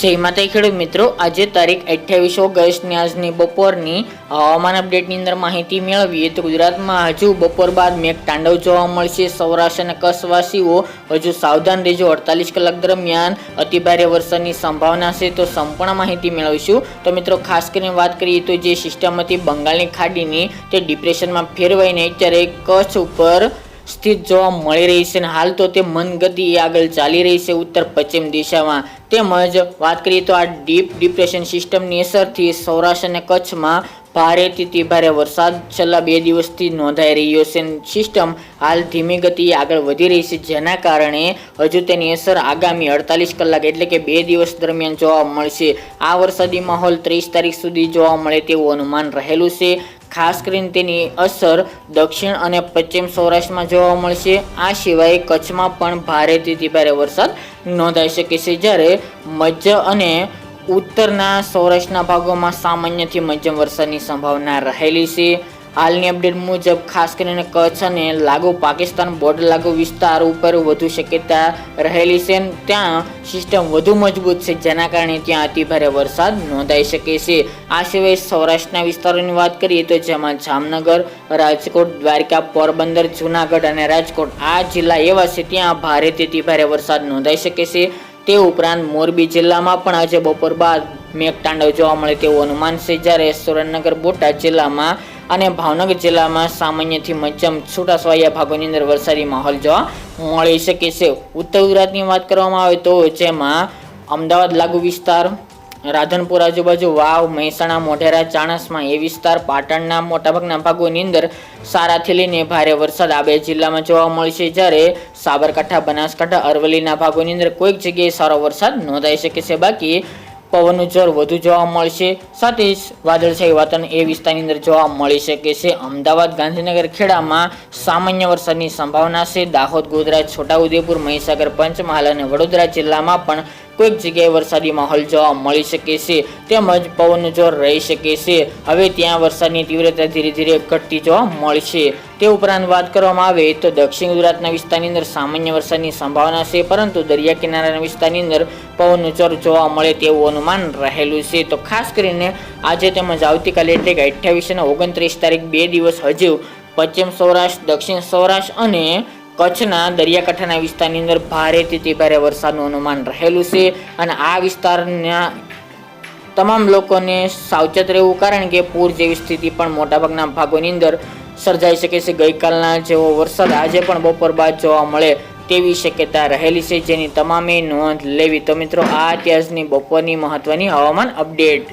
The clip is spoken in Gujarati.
જય માતા ખેડૂત મિત્રો, આજે તારીખ અઠ્યાવીસ ઓગસ્ટની આજની બપોરની હવામાન અપડેટની અંદર માહિતી મેળવીએ તો ગુજરાતમાં હજુ બપોર બાદ મેઘ તાંડવ જોવા મળશે. સૌરાષ્ટ્ર અને કચ્છવાસીઓ હજુ સાવધાન રહેજો. અડતાલીસ કલાક દરમિયાન અતિભારે વરસાદની સંભાવના છે તો સંપૂર્ણ માહિતી મેળવીશું. તો મિત્રો, ખાસ કરીને વાત કરીએ તો જે સિસ્ટમ હતી બંગાળની ખાડીની તે ડિપ્રેશનમાં ફેરવાઈને અત્યારે કચ્છ ઉપર સ્થિત જોવા મળી રહી છે અને હાલ તો તે મંદગતિએ આગળ ચાલી રહી છે ઉત્તર પશ્ચિમ દિશામાં. તેમજ વાત કરીએ તો આ ડીપ ડિપ્રેશન સિસ્ટમની અસરથી સૌરાષ્ટ્ર અને કચ્છમાં ભારેથી ભારે વરસાદ છેલ્લા બે દિવસથી નોંધાઈ રહ્યો છે સિસ્ટમ હાલ ધીમી ગતિએ આગળ વધી રહી છે. જેના કારણે હજુ તેની અસર આગામી અડતાલીસ કલાક એટલે કે બે દિવસ દરમિયાન જોવા મળશે. આ વરસાદી માહોલ ત્રીસ તારીખ સુધી જોવા મળે તેવું અનુમાન રહેલું છે. ખાસ કરીને તેની અસર દક્ષિણ અને પશ્ચિમ સૌરાષ્ટ્રમાં જોવા મળશે. આ સિવાય કચ્છમાં પણ ભારેથી ભારે વરસાદ નોંધાઈ શકે છે. જ્યારે મધ્ય અને ઉત્તરના સૌરાષ્ટ્રના ભાગોમાં સામાન્યથી મધ્યમ વરસાદની સંભાવના રહેલી છે. હાલની અપડેટ મુજબ, ખાસ કરીને કચ્છ અને લાગુ પાકિસ્તાન બોર્ડર લાગુ વિસ્તાર ઉપર વધુ શક્યતા રહેલી છે ત્યાં સિસ્ટમ વધુ મજબૂત છે, જેના કારણે ત્યાં અતિભારે વરસાદ નોંધાઈ શકે છે. આ સિવાય સૌરાષ્ટ્રના વિસ્તારોની વાત કરીએ તો જેમાં જામનગર, રાજકોટ, દ્વારકા, પોરબંદર, જુનાગઢ અને રાજકોટ આ જિલ્લા એવા છે ત્યાં ભારેથી અતિભારે વરસાદ નોંધાઈ શકે છે. તે ઉપરાંત મોરબી જિલ્લામાં પણ આજે બપોર બાદ મેઘતાંડવ જોવા મળે તેવું અનુમાન છે. જ્યારે સુરેન્દ્રનગર બોટાદ જિલ્લામાં અને ભાવનગર જિલ્લામાં સામાન્યથી મધ્યમ છૂટાછવાયા ભાગોની અંદર વરસાદી માહોલ જોવા મળી શકે છે. ઉત્તર ગુજરાતની વાત કરવામાં આવે તો જેમાં અમદાવાદ લાગુ વિસ્તાર, રાધનપુર આજુબાજુ વાવ, મહેસાણા, મોઢેરા, ચાણસમાં એ વિસ્તાર, પાટણના મોટાભાગના ભાગોની અંદર સારાથી લઈને ભારે વરસાદ આ બે જિલ્લામાં જોવા મળશે જ્યારે સાબરકાંઠા, બનાસકાંઠા, અરવલ્લીના ભાગોની અંદર કોઈક જગ્યાએ સારો વરસાદ નોંધાઈ શકે છે. બાકી પવનનું જોર વધુ જોવા મળશે. સાથે વાદળછાયું વાતાવરણ એ વિસ્તારની અંદર જોવા મળી શકે છે. અમદાવાદ, ગાંધીનગર ખેડામાં સામાન્ય વરસાદની સંભાવના છે. દાહોદ, ગોધરા, છોટાઉદેપુર, મહીસાગર, પંચમહાલ અને વડોદરા જિલ્લામાં પણ કોઈક જગ્યાએ વરસાદી માહોલ જોવા મળી શકે છે, તેમજ પવનનું જોર રહી શકે છે. હવે ત્યાં વરસાદની તીવ્રતા ધીરે ધીરે ઘટતી જોવા મળશે તે ઉપરાંત વાત કરવામાં આવે તો દક્ષિણ ગુજરાતના વિસ્તારની અંદર સામાન્ય વરસાદની સંભાવના છે, પરંતુ દરિયા કિનારાના વિસ્તારની અંદર પવનનું જોર જોવા મળે તેવું અનુમાન રહેલું છે. તો ખાસ કરીને આજે તેમજ આવતીકાલે એટલે કે અઠ્યાવીસ અને ઓગણત્રીસ તારીખ બે દિવસ હજુ પશ્ચિમ સૌરાષ્ટ્ર, દક્ષિણ સૌરાષ્ટ્ર અને કચ્છના દરિયાકાંઠાના વિસ્તારની અંદર ભારેથી તે ભારે વરસાદનું અનુમાન રહેલું છે અને આ વિસ્તારના તમામ લોકોને સાવચેત રહેવું કારણ કે પૂર જેવી સ્થિતિ પણ મોટાભાગના ભાગોની અંદર સર્જાઈ શકે છે. ગઈકાલના જેવો વરસાદ આજે પણ બપોર બાદ જોવા મળે તેવી શક્યતા રહેલી છે. જેની તમામે નોંધ લેવી તો મિત્રો, આ અત્યારની બપોરની મહત્વની હવામાન અપડેટ.